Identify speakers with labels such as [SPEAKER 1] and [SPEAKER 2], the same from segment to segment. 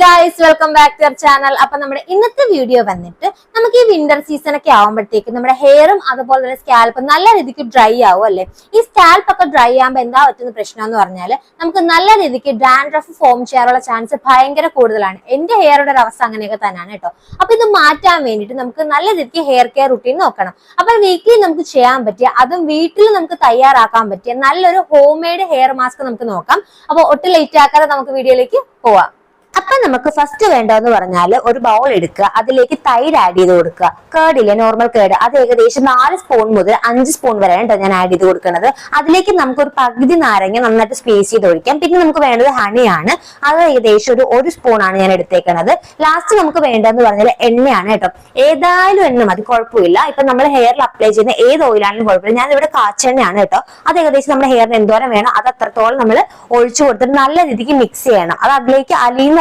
[SPEAKER 1] Guys welcome back to our channel അപ്പൊ നമ്മുടെ ഇന്നത്തെ വീഡിയോ വന്നിട്ട് നമുക്ക് ഈ വിന്റർ സീസൺ ഒക്കെ ആവുമ്പോഴത്തേക്ക് നമ്മുടെ ഹെയറും അതുപോലെ തന്നെ സ്കാൽപ്പ് നല്ല രീതിക്ക് ഡ്രൈ ആവും അല്ലെ? ഈ സ്കാൽപ്പ് ഒക്കെ ഡ്രൈ ആകുമ്പോൾ എന്താ പറ്റുന്ന പ്രശ്നം എന്ന് പറഞ്ഞാൽ നമുക്ക് നല്ല രീതിക്ക് ഡാൻഡ്രഫ് ഫോം ചെയ്യാനുള്ള ചാൻസ് ഭയങ്കര കൂടുതലാണ്. എന്റെ ഹെയറുടെ ഒരു അവസ്ഥ അങ്ങനെയൊക്കെ തന്നെയാണ് കേട്ടോ. അപ്പൊ ഇത് മാറ്റാൻ വേണ്ടിയിട്ട് നമുക്ക് നല്ല രീതിക്ക് ഹെയർ കെയർ റുട്ടീൻ നോക്കണം. അപ്പൊ വീക്കിലി നമുക്ക് ചെയ്യാൻ പറ്റിയ അതും വീട്ടിൽ നമുക്ക് തയ്യാറാക്കാൻ പറ്റിയ നല്ലൊരു ഹോം മെയ്ഡ് ഹെയർ മാസ്ക് നമുക്ക് നോക്കാം. അപ്പൊ ഒട്ടും ലേറ്റ് ആക്കാതെ നമുക്ക് വീഡിയോയിലേക്ക് പോവാം. അപ്പൊ നമുക്ക് ഫസ്റ്റ് വേണ്ടതെന്ന് പറഞ്ഞാൽ ഒരു ബൗൾ എടുക്കുക. അതിലേക്ക് തൈര് ആഡ് ചെയ്ത് കൊടുക്കുക. കേടില്ല നോർമൽ കേട് അത് ഏകദേശം നാല് സ്പൂൺ മുതൽ അഞ്ച് സ്പൂൺ വരെ കേട്ടോ ഞാൻ ആഡ് ചെയ്ത് കൊടുക്കുന്നത് അതിലേക്ക് നമുക്ക് ഒരു പകുതി നാരങ്ങ നന്നായിട്ട് സ്പേസ് ചെയ്ത് ഒഴിക്കാം. പിന്നെ നമുക്ക് വേണ്ടത് ഹണിയാണ് അത് ഏകദേശം ഒരു ഒരു സ്പൂൺ ആണ് ഞാൻ എടുത്തേക്കുന്നത് ലാസ്റ്റ് നമുക്ക് വേണ്ടതെന്ന് പറഞ്ഞാൽ എണ്ണയാണ് കേട്ടോ ഏതായാലും എണ്ണ മതി. കുഴപ്പമില്ല. ഇപ്പൊ നമ്മൾ ഹെയറിൽ അപ്ലൈ ചെയ്യുന്ന ഏത് ഓയിലാണെങ്കിലും കുഴപ്പമില്ല. ഞാൻ ഇവിടെ കാച്ചെണ്ണയാണ് കേട്ടോ അത് ഏകദേശം നമ്മുടെ ഹെയറിന് എന്തോരം വേണം അത് അത്രത്തോളം നമ്മൾ ഒഴിച്ചു കൊടുത്തിട്ട് നല്ല രീതിക്ക് മിക്സ് ചെയ്യണം. അത് അതിലേക്ക്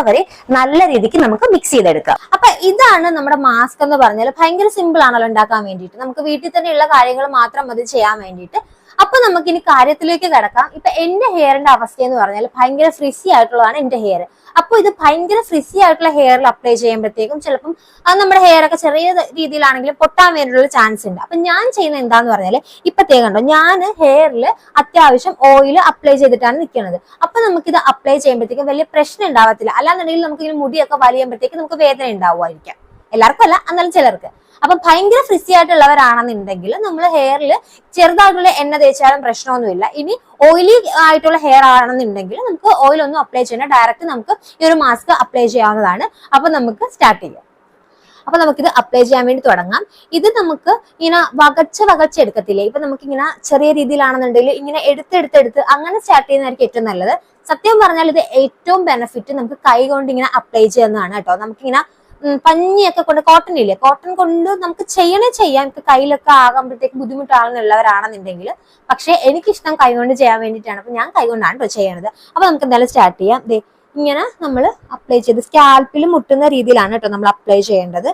[SPEAKER 1] അലിയുന്നവരെ നല്ല രീതിക്ക് നമുക്ക് മിക്സ് ചെയ്തെടുക്കാം. അപ്പൊ ഇതാണ് നമ്മുടെ മാസ്ക് എന്ന് പറഞ്ഞാൽ ഭയങ്കര സിമ്പിൾ ആണല്ലോ ഉണ്ടാക്കാൻ വേണ്ടിയിട്ട്. നമുക്ക് വീട്ടിൽ തന്നെയുള്ള കാര്യങ്ങൾ മാത്രം മതി ചെയ്യാൻ വേണ്ടിയിട്ട് അപ്പൊ നമുക്ക് ഇനി കാര്യത്തിലേക്ക് കിടക്കാം. ഇപ്പൊ എന്റെ ഹെയറിന്റെ അവസ്ഥ എന്ന് പറഞ്ഞാൽ ഭയങ്കര ഫ്രിസി ആയിട്ടുള്ളതാണ് എന്റെ ഹെയർ അപ്പൊ ഇത് ഭയങ്കര ഫ്രിസി ആയിട്ടുള്ള ഹെയറിൽ അപ്ലൈ ചെയ്യുമ്പോഴത്തേക്കും ചിലപ്പം അത് നമ്മുടെ ഹെയർ ഒക്കെ ചെറിയ രീതിയിലാണെങ്കിലും പൊട്ടാൻ വേണ്ടിയുള്ള ചാൻസ് ഉണ്ട്. അപ്പൊ ഞാൻ ചെയ്യുന്ന എന്താന്ന് പറഞ്ഞാൽ ഇപ്പത്തേ കണ്ടോ ഞാൻ ഹെയറിൽ അത്യാവശ്യം ഓയിൽ അപ്ലൈ ചെയ്തിട്ടാണ് നിൽക്കുന്നത് അപ്പൊ നമുക്കിത് അപ്ലൈ ചെയ്യുമ്പോഴത്തേക്കും വലിയ പ്രശ്നം ഉണ്ടാവത്തില്ല. അല്ലാന്നുണ്ടെങ്കിൽ നമുക്ക് ഇങ്ങനെ മുടിയൊക്കെ വലിയുമ്പോഴത്തേക്ക് നമുക്ക് വേദന ഉണ്ടാവുമായിരിക്കാം. എല്ലാവർക്കും അല്ല എന്നാലും ചിലർക്ക്. അപ്പൊ ഭയങ്കര ഫ്രിസി ആയിട്ടുള്ളവരാണെന്നുണ്ടെങ്കിൽ നമ്മൾ ഹെയറിൽ ചെറുതായിട്ടുള്ള എണ്ണ തേച്ചാലും പ്രശ്നമൊന്നുമില്ല. ഇനി ഓയിലി ആയിട്ടുള്ള ഹെയർ ആണെന്നുണ്ടെങ്കിൽ നമുക്ക് ഓയിൽ ഒന്നും അപ്ലൈ ചെയ്യണ്ട. ഡയറക്റ്റ് നമുക്ക് ഈ ഒരു മാസ്ക് അപ്ലൈ ചെയ്യാവുന്നതാണ്. അപ്പൊ നമുക്ക് സ്റ്റാർട്ട് ചെയ്യാം. അപ്പൊ നമുക്കിത് അപ്ലൈ ചെയ്യാൻ വേണ്ടി തുടങ്ങാം. ഇത് നമുക്ക് ഇങ്ങനെ വകച്ച വകച്ച എടുക്കത്തില്ലേ? ഇപ്പൊ നമുക്ക് ഇങ്ങനെ ചെറിയ രീതിയിലാണെന്നുണ്ടെങ്കിൽ ഇങ്ങനെ എടുത്തെടുത്തെടുത്ത് അങ്ങനെ സ്റ്റാർട്ട് ചെയ്യുന്നതായിരിക്കും ഏറ്റവും നല്ലത്. സത്യം പറഞ്ഞാൽ ഇത് ഏറ്റവും ബെനിഫിറ്റ് നമുക്ക് കൈ കൊണ്ട് ഇങ്ങനെ അപ്ലൈ ചെയ്യുന്നതാണ് കേട്ടോ. നമുക്കിങ്ങനെ പഞ്ഞിയൊക്കെ കൊണ്ട് കോട്ടൺ ഇല്ലേ? കോട്ടൺ കൊണ്ട് നമുക്ക് ചെയ്യണേ ചെയ്യാം. എനിക്ക് കയ്യിലൊക്കെ ആകുമ്പോഴത്തേക്ക് ബുദ്ധിമുട്ടാണെന്നുള്ളവരാണെന്നുണ്ടെങ്കിൽ പക്ഷേ എനിക്കിഷ്ടം കൈ കൊണ്ട് ചെയ്യാൻ വേണ്ടിയിട്ടാണ്. അപ്പൊ ഞാൻ കൈ കൊണ്ടാണ് കേട്ടോ ചെയ്യണത്. അപ്പൊ നമുക്ക് എന്തായാലും സ്റ്റാർട്ട് ചെയ്യാം. ദേ ഇങ്ങനെ നമ്മൾ അപ്ലൈ ചെയ്ത് സ്കാൽപ്പിൽ മുട്ടുന്ന രീതിയിലാണ് കേട്ടോ നമ്മൾ അപ്ലൈ ചെയ്യേണ്ടത്.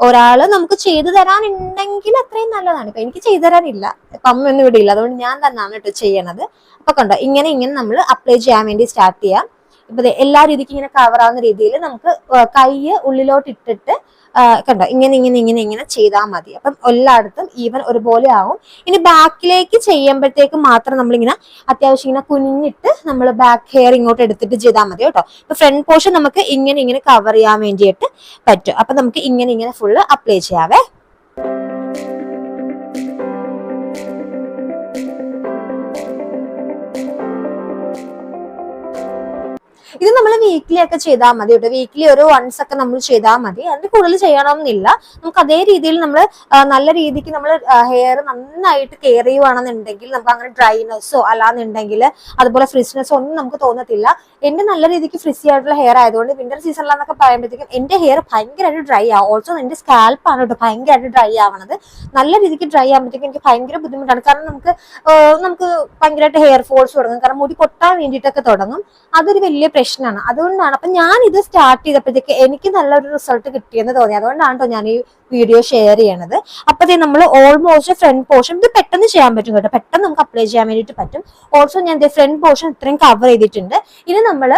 [SPEAKER 1] ഒരാൾ നമുക്ക് ചെയ്തു തരാനുണ്ടെങ്കിൽ അത്രയും നല്ലതാണ് ഇപ്പൊ എനിക്ക് ചെയ്തു തരാനില്ല. ഇപ്പൊ അമ്മയൊന്നും ഇവിടെ ഇല്ല. അതുകൊണ്ട് ഞാൻ തന്നെയാണ് കേട്ടോ ചെയ്യണത്. അപ്പൊ കണ്ടോ ഇങ്ങനെ ഇങ്ങനെ നമ്മൾ അപ്ലൈ ചെയ്യാൻ വേണ്ടി സ്റ്റാർട്ട് ചെയ്യാം. ഇപ്പൊ എല്ലാ രീതിക്കും ഇങ്ങനെ കവർ ആവുന്ന രീതിയിൽ നമുക്ക് കൈ ഉള്ളിലോട്ട് ഇട്ടിട്ട് കണ്ടോ? ഇങ്ങനെ ഇങ്ങനെ ഇങ്ങനെ ഇങ്ങനെ ചെയ്താൽ മതി. അപ്പം എല്ലായിടത്തും ഈവൻ ഒരുപോലെ ആവും. ഇനി ബാക്കിലേക്ക് ചെയ്യുമ്പോഴത്തേക്ക് മാത്രം നമ്മളിങ്ങനെ അത്യാവശ്യം ഇങ്ങനെ കുനിഞ്ഞിട്ട് നമ്മൾ ബാക്ക് ഹെയർ ഇങ്ങോട്ട് എടുത്തിട്ട് ചെയ്താൽ മതി കേട്ടോ. ഇപ്പൊ ഫ്രണ്ട് പോർഷൻ നമുക്ക് ഇങ്ങനെ ഇങ്ങനെ കവർ ചെയ്യാൻ വേണ്ടിയിട്ട് പറ്റും. അപ്പൊ നമുക്ക് ഇങ്ങനെ ഇങ്ങനെ ഫുള്ള് അപ്ലൈ ചെയ്യാവേ. വീക്കിലി ഒക്കെ ചെയ്താൽ മതി കേട്ടോ. വീക്ക്ലി ഒരു വൺസ് ഒക്കെ നമ്മൾ ചെയ്താൽ മതി. അതിന് കൂടുതൽ ചെയ്യണമെന്നില്ല നമുക്ക് അതേ രീതിയിൽ നമ്മൾ നല്ല രീതിക്ക് നമ്മൾ ഹെയർ നന്നായിട്ട് കെയർ ചെയ്യുവാണെന്നുണ്ടെങ്കിൽ നമുക്ക് അങ്ങനെ ഡ്രൈനെസ്സോ അല്ലാന്നുണ്ടെങ്കിൽ അതുപോലെ ഫ്രിസ്നെസ്സോ ഒന്നും നമുക്ക് തോന്നത്തില്ല. എന്റെ നല്ല രീതിക്ക് ഫ്രിസി ആയിട്ടുള്ള ഹെയർ ആയതുകൊണ്ട് വിന്റർ സീസണിലാന്നൊക്കെ പറയുമ്പോഴത്തേക്കും എന്റെ ഹെയർ ഭയങ്കരമായിട്ട് ഡ്രൈ ആവും ഓൾസോ എന്റെ സ്കാൽപ്പാണ് കേട്ടോ ഭയങ്കരമായിട്ട് ഡ്രൈ ആവണത്. നല്ല രീതിക്ക് ഡ്രൈ ആകുമ്പോഴത്തേക്കും എനിക്ക് ഭയങ്കര ബുദ്ധിമുട്ടാണ്. കാരണം നമുക്ക് നമുക്ക് ഭയങ്കരമായിട്ട് ഹെയർ ഫോൾസ് തുടങ്ങും. കാരണം മുടി പൊട്ടാൻ വേണ്ടിയിട്ടൊക്കെ തുടങ്ങും. അതൊരു വലിയ പ്രശ്നമാണ്. അതുകൊണ്ടാണ്. അപ്പൊ ഞാൻ ഇത് സ്റ്റാർട്ട് ചെയ്തപ്പോഴത്തേക്ക് എനിക്ക് നല്ലൊരു റിസൾട്ട് കിട്ടിയെന്ന് തോന്നി. അതുകൊണ്ടാണ് ഞാൻ ഈ വീഡിയോ ഷെയർ ചെയ്യണത്. അപ്പത്തേ നമ്മൾ ഓൾമോസ്റ്റ് ഫ്രണ്ട് പോർഷൻ ഇത് പെട്ടെന്ന് ചെയ്യാൻ പറ്റും കേട്ടോ. പെട്ടെന്ന് നമുക്ക് അപ്ലൈ ചെയ്യാൻ വേണ്ടിയിട്ട് പറ്റും. ഓൾസോ ഞാൻ ഫ്രണ്ട് പോർഷൻ ഇത്രയും കവർ ചെയ്തിട്ടുണ്ട്. ഇനി നമ്മൾ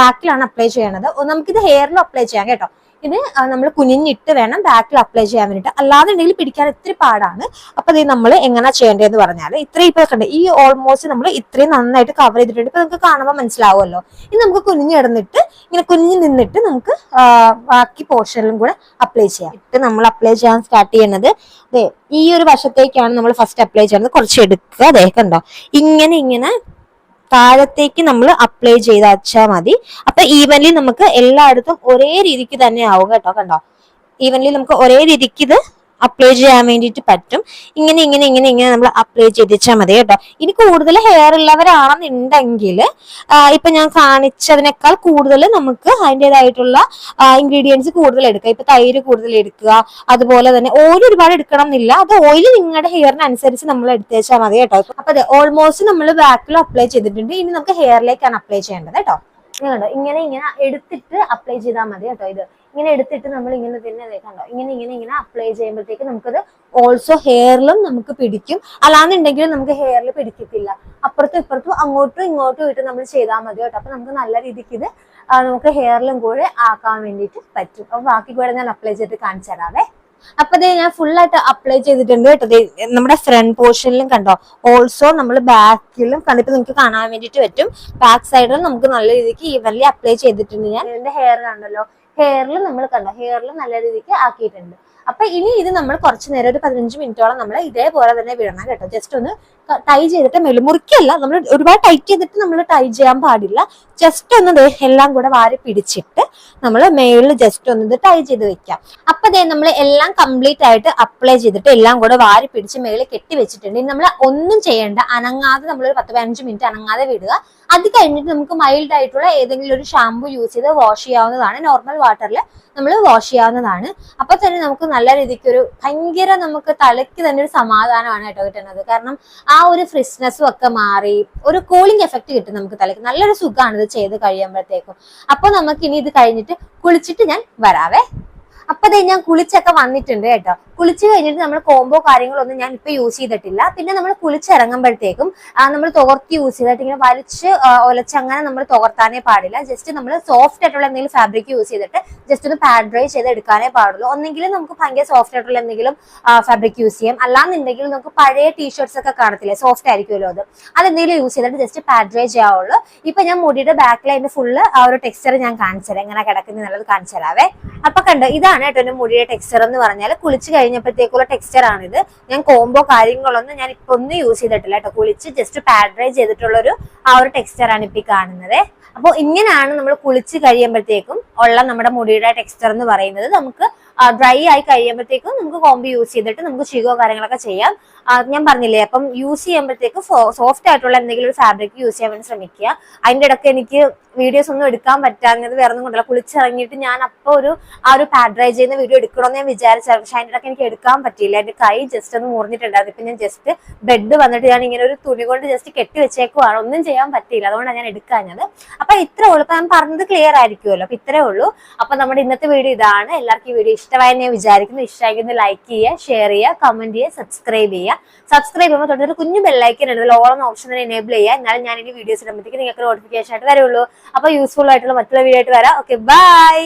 [SPEAKER 1] ബാക്കിലാണ് അപ്ലൈ ചെയ്യണത്. നമുക്ക് ഇത് ഹെയറിൽ അപ്ലൈ ചെയ്യാം കേട്ടോ. ഇത് നമ്മൾ കുനിഞ്ഞിട്ട് വേണം ബാക്കിൽ അപ്ലൈ ചെയ്യാൻ വേണ്ടിയിട്ട് അല്ലാതെ ഉണ്ടെങ്കിൽ പിടിക്കാൻ ഇത്തിരി പാടാണ്. അപ്പൊ ഇത് നമ്മൾ എങ്ങനെ ചെയ്യേണ്ടതെന്ന് പറഞ്ഞാൽ ഇത്രയും ഇപ്പൊ കണ്ട് ഈ ഓൾമോസ്റ്റ് നമ്മൾ ഇത്രയും നന്നായിട്ട് കവർ ചെയ്തിട്ടുണ്ട്. ഇപ്പൊ നമുക്ക് കാണുമ്പോൾ മനസ്സിലാവുമല്ലോ. ഇനി നമുക്ക് കുനിഞ്ഞിടന്നിട്ട് ഇങ്ങനെ കുനിഞ്ഞ് നിന്നിട്ട് നമുക്ക് ബാക്കി പോർഷനിലും കൂടെ അപ്ലൈ ചെയ്യാം. ഇട്ട് നമ്മൾ അപ്ലൈ ചെയ്യാൻ സ്റ്റാർട്ട് ചെയ്യുന്നത് ഈ ഒരു വശത്തേക്കാണ് നമ്മൾ ഫസ്റ്റ് അപ്ലൈ ചെയ്യുന്നത്. കുറച്ച് എടുക്കുക അതെ കണ്ടോ? ഇങ്ങനെ ഇങ്ങനെ താഴത്തേക്ക് നമ്മൾ അപ്ലൈ ചെയ്ത് അച്ചാൽ മതി. അപ്പൊ ഈവൻലി നമുക്ക് എല്ലായിടത്തും ഒരേ രീതിക്ക് തന്നെ ആവും കേട്ടോ കണ്ടോ? ഈവൻലി നമുക്ക് ഒരേ രീതിക്ക് ഇത് അപ്ലൈ ചെയ്യാൻ വേണ്ടിയിട്ട് പറ്റും. ഇങ്ങനെ ഇങ്ങനെ ഇങ്ങനെ ഇങ്ങനെ നമ്മൾ അപ്ലൈ ചെയ്തിച്ചാൽ മതി കേട്ടോ. ഇനി കൂടുതൽ ഹെയർ ഉള്ളവരാണെന്നുണ്ടെങ്കിൽ ഇപ്പൊ ഞാൻ കാണിച്ചതിനേക്കാൾ കൂടുതൽ നമുക്ക് അതിന്റെതായിട്ടുള്ള ഇൻഗ്രീഡിയൻസ് കൂടുതൽ എടുക്കുക ഇപ്പൊ തൈര് കൂടുതൽ എടുക്കുക. അതുപോലെ തന്നെ ഓയിൽ ഒരുപാട് എടുക്കണം എന്നില്ല അത് ഓയിൽ നിങ്ങളുടെ ഹെയറിനനുസരിച്ച് നമ്മൾ എടുത്തേച്ചാൽ മതി കേട്ടോ. അപ്പൊ അതെ ഓൾമോസ്റ്റ് നമ്മൾ ബാക്കിൽ അപ്ലൈ ചെയ്തിട്ടുണ്ട്. ഇനി നമുക്ക് ഹെയറിലേക്കാണ് അപ്ലൈ ചെയ്യേണ്ടത് കേട്ടോ. ഇങ്ങനെ ഇങ്ങനെ എടുത്തിട്ട് അപ്ലൈ ചെയ്താൽ മതി കേട്ടോ ഇത്. ഇങ്ങനെ എടുത്തിട്ട് നമ്മൾ ഇങ്ങനെ തന്നെ കണ്ടോ? ഇങ്ങനെ ഇങ്ങനെ ഇങ്ങനെ അപ്ലൈ ചെയ്യുമ്പോഴത്തേക്ക് നമുക്കത് ഓൾസോ ഹെയറിലും നമുക്ക് പിടിക്കും. അല്ലാന്നുണ്ടെങ്കിൽ നമുക്ക് ഹെയറിൽ പിടിക്കത്തില്ല. അപ്പുറത്തും ഇപ്പുറത്തും അങ്ങോട്ടും ഇങ്ങോട്ടും ഇട്ട് നമ്മൾ ചെയ്താൽ മതി കേട്ടോ. അപ്പൊ നമുക്ക് നല്ല രീതിക്ക് ഇത് നമുക്ക് ഹെയറിലും കൂടെ ആക്കാൻ വേണ്ടിയിട്ട് പറ്റും. അപ്പൊ ബാക്കി കൂടെ ഞാൻ അപ്ലൈ ചെയ്ത് കാണിച്ചു തരാവേ. അപ്പൊ ഇത് ഞാൻ ഫുൾ ആയിട്ട് അപ്ലൈ ചെയ്തിട്ടുണ്ട് കേട്ടോ. നമ്മുടെ ഫ്രണ്ട് പോർഷനിലും കണ്ടോ? ഓൾസോ നമ്മൾ ബാക്കിലും കണ്ടിട്ട് നിങ്ങൾക്ക് കാണാൻ വേണ്ടിയിട്ട് പറ്റും. ബാക്ക് സൈഡിലും നമുക്ക് നല്ല രീതിക്ക് ഈവൻലി അപ്ലൈ ചെയ്തിട്ടുണ്ട് ഞാൻ. എന്റെ ഹെയർ കണ്ടല്ലോ. ഹെയറിൽ നമ്മൾ കണ്ടോ? ഹെയറിൽ നല്ല രീതിക്ക് ആക്കിയിട്ടുണ്ട്. അപ്പൊ ഇനി ഇത് നമ്മൾ കുറച്ച് നേരം ഒരു പതിനഞ്ച് മിനിറ്റോളം നമ്മൾ ഇതേപോലെ തന്നെ വിടണം കേട്ടോ. ജസ്റ്റ് ഒന്ന് ടൈ ചെയ്തിട്ട് മേലും മുറിക്കല്ല നമ്മൾ ഒരുപാട് ടൈറ്റ് ചെയ്തിട്ട് നമ്മൾ ടൈ ചെയ്യാൻ പാടില്ല. ജസ്റ്റ് ഒന്ന് എല്ലാം കൂടെ വാരി പിടിച്ചിട്ട് നമ്മൾ മേളിൽ ജസ്റ്റ് ഒന്ന് ടൈ ചെയ്ത് വെക്കാം. അപ്പൊ ദേ നമ്മൾ എല്ലാം കംപ്ലീറ്റ് ആയിട്ട് അപ്ലൈ ചെയ്തിട്ട് എല്ലാം കൂടെ വാരി പിടിച്ച് മേളിൽ കെട്ടി വെച്ചിട്ടുണ്ട്. ഇനി നമ്മൾ ഒന്നും ചെയ്യേണ്ട അനങ്ങാതെ നമ്മൾ ഒരു പത്ത് പതിനഞ്ച് മിനിറ്റ് അനങ്ങാതെ വിടുക. അത് കഴിഞ്ഞിട്ട് നമുക്ക് മൈൽഡ് ആയിട്ടുള്ള ഏതെങ്കിലും ഒരു ഷാമ്പു യൂസ് ചെയ്ത് വാഷ് ചെയ്യാവുന്നതാണ്. നോർമൽ വാട്ടറിൽ നമ്മൾ വാഷ് ചെയ്യാവുന്നതാണ്. അപ്പൊ തന്നെ നമുക്ക് നല്ല രീതിക്ക് ഒരു ഭയങ്കര നമുക്ക് തലയ്ക്ക് തന്നെ ഒരു സമാധാനമാണ് കേട്ടോ കിട്ടുന്നത്. കാരണം ആ ഒരു ഫ്രിസ്നെസ്സും ഒക്കെ മാറി ഒരു കൂളിംഗ് എഫക്ട് കിട്ടും നമുക്ക് തലയ്ക്ക്. നല്ലൊരു സുഖമാണ് ഇത് ചെയ്ത് കഴിയുമ്പോഴത്തേക്കും. അപ്പൊ നമുക്ക് ഇനി ഇത് കഴിഞ്ഞിട്ട് കുളിച്ചിട്ട് ഞാൻ വരാവേ. അപ്പൊ ഞാൻ കുളിച്ചൊക്കെ വന്നിട്ടുണ്ട് കേട്ടോ. കുളിച്ച് കഴിഞ്ഞിട്ട് നമ്മൾ കോംബോ കാര്യങ്ങളൊന്നും ഞാൻ ഇപ്പൊ യൂസ് ചെയ്തിട്ടില്ല. പിന്നെ നമ്മൾ കുളിച്ചിറങ്ങുമ്പോഴത്തേക്കും നമ്മൾ തോർത്തി യൂസ് ചെയ്തിട്ട് ഇങ്ങനെ വലിച്ച് ആ, ഒലച്ച് അങ്ങനെ നമ്മൾ തോർത്താനേ പാടില്ല. ജസ്റ്റ് നമ്മൾ സോഫ്റ്റ് ആയിട്ടുള്ള എന്തെങ്കിലും ഫാബ്രിക് യൂസ് ചെയ്തിട്ട് ജസ്റ്റ് ഒന്ന് പാഡ് ഡ്രൈ ചെയ്ത് എടുക്കാനേ പാടുള്ളൂ. ഒന്നെങ്കിൽ നമുക്ക് ഭയങ്കര സോഫ്റ്റ് ആയിട്ടുള്ള എന്തെങ്കിലും ഫാബ്രിക് യൂസ് ചെയ്യാം. അല്ലാന്നുണ്ടെങ്കിൽ നമുക്ക് പഴയ ടീഷർട്സ് ഒക്കെ കാണത്തില്ലേ? സോഫ്റ്റ് ആയിരിക്കുമല്ലോ അത്. അതെന്തെങ്കിലും യൂസ് ചെയ്തിട്ട് ജസ്റ്റ് പാഡ് ഡ്രൈ ചെയ്യാവുള്ളൂ. ഇപ്പൊ ഞാൻ മുടിയുടെ ബാക്കിൽ അതിന്റെ ഫുള്ള് ആ ഒരു ടെക്സ്ചർ ഞാൻ കാണിച്ചു തരാം. എങ്ങനെ കിടക്കുന്നത് എന്നുള്ളത് കാണിച്ചു തരാവേ. അപ്പൊ കണ്ടോ ഇതാണ് കേട്ടോ എന്റെ മുടിയുടെ ടെക്സ്ചർ എന്ന് പറഞ്ഞാൽ കുളിച്ച് കഴിഞ്ഞപ്പോഴത്തേക്കുള്ള ടെക്സ്ചർ ഇത് ഞാൻ കോംബോ കാര്യങ്ങളൊന്നും ഞാൻ ഇപ്പൊ ഒന്നും യൂസ് ചെയ്തിട്ടില്ല കേട്ടോ. കുളിച്ച് ജസ്റ്റ് പാഡ് ഡ്രൈ ചെയ്തിട്ടുള്ള ഒരു ആ ഒരു ടെക്സ്ചർ ആണ് ഇപ്പൊ കാണുന്നത്. അപ്പോൾ ഇങ്ങനെയാണ് നമ്മൾ കുളിച്ച് കഴിയുമ്പോഴത്തേക്കും ഉള്ള നമ്മുടെ മുടിയുടെ ടെക്സ്ചർ എന്ന് പറയുന്നത് നമുക്ക് ഡ്രൈ ആയി കഴിയുമ്പോഴത്തേക്കും നമുക്ക് കോമ്പ് യൂസ് ചെയ്തിട്ട് നമുക്ക് ചുരുക്കോ കാര്യങ്ങളൊക്കെ ചെയ്യാം. ഞാൻ പറഞ്ഞില്ലേ അപ്പം യൂസ് ചെയ്യുമ്പോഴത്തേക്കും സോഫ്റ്റ് ആയിട്ടുള്ള എന്തെങ്കിലും ഒരു ഫാബ്രിക് യൂസ് ചെയ്യാൻ വേണ്ടി ശ്രമിക്കുക. അതിന്റെ ഇടയ്ക്ക് എനിക്ക് വീഡിയോസ് ഒന്നും എടുക്കാൻ പറ്റാഞ്ഞത് വേറെ ഒന്നും കൊണ്ടല്ല. കുളിച്ചിറങ്ങിയിട്ട് ഞാൻ അപ്പോൾ ഒരു ആ ഒരു പാഡ് ഡ്രൈ ചെയ്യുന്ന വീഡിയോ എടുക്കണമെന്ന് ഞാൻ വിചാരിച്ചായിരുന്നു പക്ഷെ അതിന്റെ ഇടയ്ക്ക് എനിക്ക് എടുക്കാൻ പറ്റിയില്ല. എന്റെ കൈ ജസ്റ്റ് ഒന്ന് മുറിഞ്ഞിട്ടുണ്ടായിരുന്നു. ഇപ്പൊ ഞാൻ ജസ്റ്റ് ബെഡ് വന്നിട്ട് ഞാൻ ഇങ്ങനെ ഒരു തുണി കൊണ്ട് ജസ്റ്റ് കെട്ടി വെച്ചേക്കുവാണ്. ഒന്നും ചെയ്യാൻ പറ്റിയില്ല. അതുകൊണ്ടാണ് ഞാൻ എടുക്കാഞ്ഞത്. അപ്പൊ ഇത്രേ ഉള്ളൂ. അപ്പൊ ഞാൻ പറഞ്ഞത് ക്ലിയർ ആയിരിക്കുമല്ലോ. അപ്പൊ ഇത്രേ ഉള്ളൂ. അപ്പൊ നമ്മുടെ ഇന്നത്തെ വീഡിയോ ഇതാണ്. എല്ലാവർക്കും ഈ വീഡിയോ ഇഷ്ടമായെന്ന് ഞാൻ വിചാരിക്കുന്നു. ഇഷ്ടമായിരിക്കുന്നു ലൈക്ക് ചെയ്യുക ഷെയർ ചെയ്യുക കമന്റ് ചെയ്യുക സബ്സ്ക്രൈബ് ചെയ്യുക. സബ്സ്ക്രൈബ് ചെയ്യുമ്പോൾ തൊട്ടൊരു കുഞ്ഞു ബെല്ലൈക്കൻ ഉണ്ട്. ഓളം ഓപ്ഷൻ തന്നെ എനേബിൾ ചെയ്യുക. എന്നാലും ഞാൻ ഇനി വീഡിയോസ് ഇടുമ്പോഴത്തേക്ക് നിങ്ങൾക്ക് നോട്ടിഫിക്കേഷൻ ആയിട്ട് വരുള്ളൂ അപ്പൊ യൂസ്ഫുൾ ആയിട്ടുള്ള മറ്റുള്ള വീഡിയോ ആയിട്ട് വരാം. Okay bye